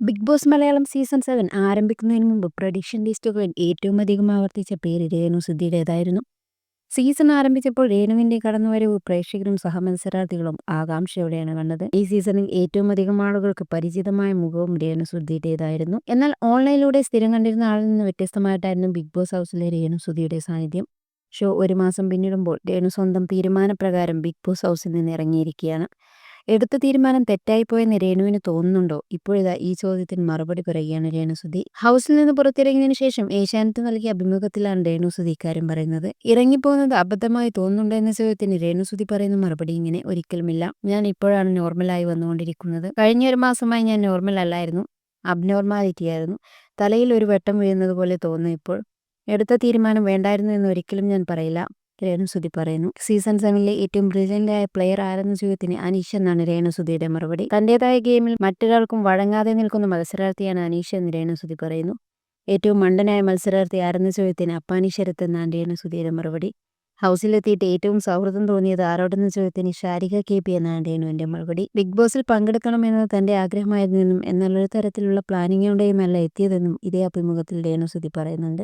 Bigg Boss Malayalam season seven ആരംഭിക്കുന്നതിന് മുമ്പ് prediction ലിസ്റ്റുകളിൽ ഏറ്റവും അധികം ആവർത്തിച്ച പേര് രേണു സിദ്ധിയുടേതായിരുന്നു. സീസൺ ആരംഭിച്ചപ്പോൾ രേണുവിന്റെ കടന്നുവരവ് പ്രേക്ഷകരും സഹമത്സരാർത്ഥികളും ആകാംക്ഷയോടെയാണ് കണ്ടത്. ഈ സീസണിൽ ഏറ്റവും അധികം ആളുകൾക്ക് പരിചിതമായ മുഖവും രേണു സുദ്ധിയുടേതായിരുന്നു. എന്നാൽ ഓൺലൈനിലൂടെ സ്ഥിരം കണ്ടിരുന്ന ആളിൽ നിന്ന് വ്യത്യസ്തമായിട്ടായിരുന്നു ബിഗ് ബോസ് ഹൗസിലെ രേണു സുധിയുടെ സാന്നിധ്യം. ഷോ ഒരു മാസം പിന്നിടുമ്പോൾ രേണു സ്വന്തം തീരുമാനപ്രകാരം ബിഗ് ബോസ് ഹൗസിൽ നിന്ന് ഇറങ്ങിയിരിക്കുകയാണ്. എടുത്ത തീരുമാനം തെറ്റായിപ്പോയെന്ന് രേണുവിന് തോന്നുന്നുണ്ടോ? ഇപ്പോഴിതാ ഈ ചോദ്യത്തിന് മറുപടി പറയുകയാണ് രേണുസുതി ഹൗസിൽ നിന്ന് പുറത്തിറങ്ങിയതിനു ശേഷം ഏഷ്യാനെറ്റ് നൽകിയ അഭിമുഖത്തിലാണ് രേണുസുതി ഇക്കാര്യം പറയുന്നത്. ഇറങ്ങിപ്പോകുന്നത് അബദ്ധമായി തോന്നുന്നുണ്ടോ എന്ന ചോദ്യത്തിന് രേണുസുതി പറയുന്ന മറുപടി ഇങ്ങനെ ഒരിക്കലുമില്ല. ഞാൻ ഇപ്പോഴാണ് നോർമലായി വന്നുകൊണ്ടിരിക്കുന്നത്. കഴിഞ്ഞ ഒരു മാസമായി ഞാൻ നോർമൽ അല്ലായിരുന്നു. അബ്നോർമാലിറ്റി ആയിരുന്നു. തലയിൽ ഒരു വെട്ടം വീഴുന്നത് പോലെ തോന്നുന്നു ഇപ്പോൾ. എടുത്ത തീരുമാനം വേണ്ടായിരുന്നു എന്ന് ഒരിക്കലും ഞാൻ പറയില്ല. രേണുസുതി പറയുന്നു. സീസൺ സെവനിലെ ഏറ്റവും ബ്രില്യന്റായ പ്ലെയർ ആരെന്ന ചോദ്യത്തിന് അനീഷ് എന്നാണ് രേണുസുതിയുടെ മറുപടി. തന്റേതായ ഗെയിമിൽ മറ്റൊരാൾക്കും വഴങ്ങാതെ നിൽക്കുന്ന മത്സരാർത്ഥിയാണ് അനീഷ് എന്ന് രേണുസുതി പറയുന്നു. ഏറ്റവും മണ്ടനായ മത്സരാർത്ഥി ആരെന്ന ചോദ്യത്തിന് അപ്പാനി ശരത്ത് എന്നാണ് രേണുസുതിയുടെ മറുപടി. ഹൗസിലെത്തിയിട്ട് ഏറ്റവും സൗഹൃദം തോന്നിയത് ആരോടെന്ന ചോദ്യത്തിന് ഷാരിക കെ പി എന്നാണ് രേണുവിന്റെ മറുപടി. ബിഗ് ബോസിൽ പങ്കെടുക്കണമെന്നത് തന്റെ ആഗ്രഹമായിരുന്നെന്നും എന്നുള്ളൊരു തരത്തിലുള്ള പ്ലാനിങ്ങോടെയുമല്ല എത്തിയതെന്നും ഇതേ അഭിമുഖത്തിൽ രേണുസുതി പറയുന്നുണ്ട്.